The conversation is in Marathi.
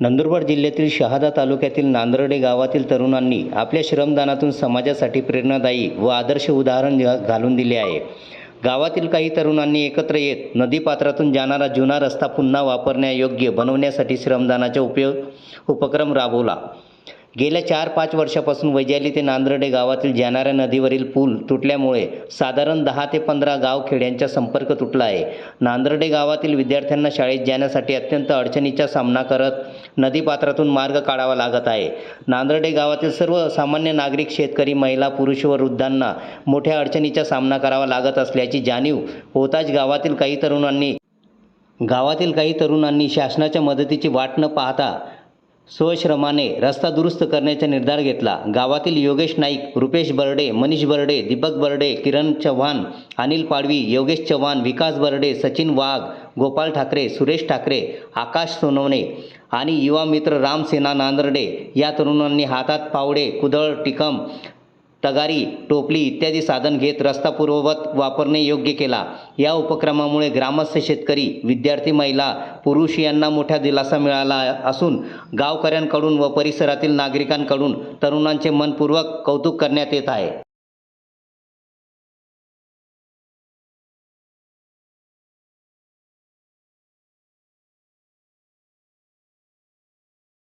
नंदुरबार जिल्ह्यातील शहादा तालुक्यातील नांदर्डे गावातील तरुणांनी आपल्या श्रमदानातून समाजासाठी प्रेरणादायी व आदर्श उदाहरण घा- घालून दिले आहे. गावातील काही तरुणांनी एकत्र येत नदीपात्रातून जाणारा जुना रस्ता पुन्हा वापरण्यायोग्य बनवण्यासाठी श्रमदानाचा उपयोग उपक्रम राबवला. गेल्या चार पाच वर्षापासून वैजाली ते नांदर्डे गावातील जाणाऱ्या नदीवरील पूल तुटल्यामुळे साधारण दहा ते पंधरा गावखेड्यांचा संपर्क तुटला आहे. नांदर्डे गावातील विद्यार्थ्यांना शाळेत जाण्यासाठी अत्यंत अडचणीचा सामना करत नदीपात्रातून मार्ग काढावा लागत आहे. नांदर्डे गावातील सर्व सामान्य नागरिक शेतकरी महिला पुरुष व वृद्धांना मोठ्या अडचणीचा सामना करावा लागत असल्याची जाणीव होताच गावातील काही तरुणांनी गावातील काही तरुणांनी शासनाच्या मदतीची वाट न पाहता स्वश्रमाने रस्ता दुरुस्त करण्याचा निर्धार घेतला. गावातील योगेश नाईक रुपेश बर्डे मनीष बर्डे दीपक बर्डे किरण चव्हाण अनिल पाडवी योगेश चव्हाण विकास बर्डे सचिन वाघ गोपाल ठाकरे सुरेश ठाकरे आकाश सोनवणे आणि युवा मित्र रामसेना नांदर्डे या तरुणांनी हातात पावडे कुदळ टिकम तगारी टोपली इत्यादी साधन घेत रस्ता पूर्ववत वापरणे योग्य केला. या उपक्रमामुळे ग्रामस्थ शेतकरी विद्यार्थी महिला पुरुष यांना मोठा दिलासा मिळाला असून गावकऱ्यांकडून व परिसरातील नागरिकांकडून तरुणांचे मनपूर्वक कौतुक करण्यात येत आहे.